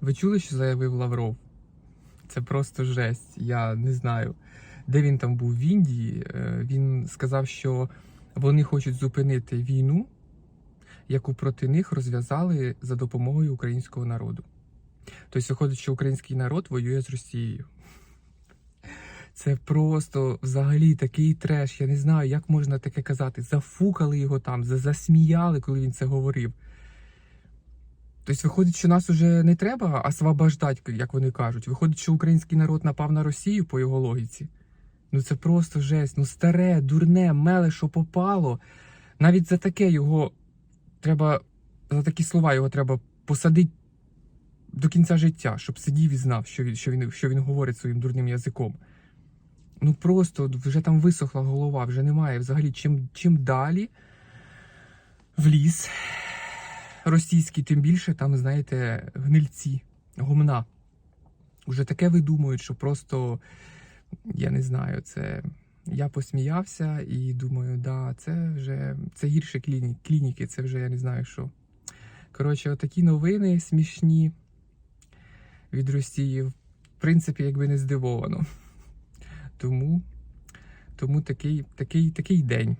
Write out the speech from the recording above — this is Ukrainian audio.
Ви чули, що заявив Лавров? Це просто жесть. Я не знаю, де він там був в Індії. Е, Він сказав, що вони хочуть зупинити війну, яку проти них розв'язали за допомогою українського народу. Тобто, виходить, що український народ воює з Росією. Це просто взагалі такий треш. Я не знаю, як можна таке казати. Зафукали його там, засміяли, коли він це говорив. Тобто, виходить, що нас уже не треба освобождати, як вони кажуть. Виходить, що український народ напав на Росію по його логіці. Ну це просто жесть. Ну старе, дурне, меле, що попало. Навіть за таке його треба, за такі слова його треба посадити до кінця життя, щоб сидів і знав, що він, що він, що він говорить своїм дурним язиком. Ну просто вже там висохла голова, вже немає взагалі чим, чим далі в ліс російський, тим більше там, знаєте, гнильці, гумна. Уже таке видумують, що просто, я не знаю, це. Я посміявся і думаю, да, це вже це гірше кліні, клініки, це вже я не знаю що. Коротше, отакі новини смішні від Росії. В принципі, якби не здивовано. Тому, тому такий, такий, такий день.